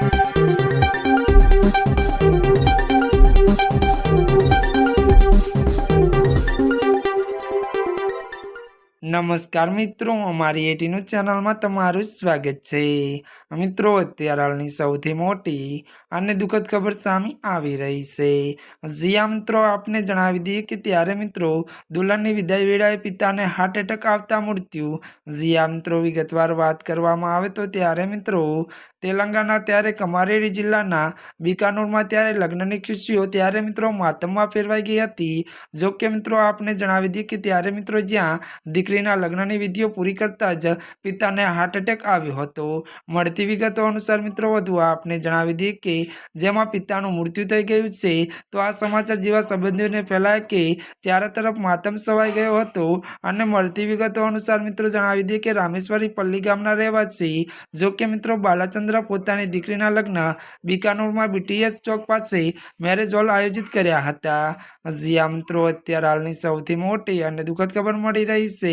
Thank you. નમસ્કાર મિત્રો, અમારી એટીનું ચેનલમાં તમારું સ્વાગત છે. મિત્રો, અત્યારે હાલની સૌથી મોટી અને દુઃખદ ખબર સામે આવી રહી છે. જીયા મિત્રો, આપને જણાવી દઈએ કે ત્યારે મિત્રો દુલ્હનની વિદાય વેળાએ પિતાને હાર્ટ એટેક આવતા મૃત્યુ. જીયા મિત્રો, વિગતવાર વાત કરવામાં આવે તો ત્યારે મિત્રો તેલંગાના ત્યારે કમારેડી જિલ્લાના બિકાનોરમાં ત્યારે લગ્નની ખુશીઓ ત્યારે મિત્રો માતમમાં ફેરવાઈ ગઈ હતી. જો કે મિત્રો, આપને જણાવી દઈએ કે ત્યારે મિત્રો જ્યાં દીકરીના લગ્નની વિધિઓ પૂરી કરતા જ પિતાને હાર્ટ એટેક આવ્યો હતો. મળતી વિગતો અનુસાર મિત્રો, વધુ આપને જણાવી દઈએ કે જેમાં પિતાનું મૃત્યુ થઈ ગયું છે, તો આ સમાચાર જેવા સંબંધીઓને ફેલાય કે ચારે તરફ માતમ સવાઈ ગયો હતો. અને મળતી વિગતો અનુસાર મિત્રો, જણાવી દઈએ કે રામેશ્વરી પલ્લી ગામના રહેવાસી, જો કે મિત્રો, બાલાચંદ્ર પોતાની દીકરીના લગ્ન બિકાનોરમાં બીટીએસ ચોક પાસે મેરેજ હોલ આયોજિત કર્યા હતા. જ્યાં મિત્રો, અત્યારે હાલની સૌથી મોટી અને દુઃખદ ખબર મળી રહી છે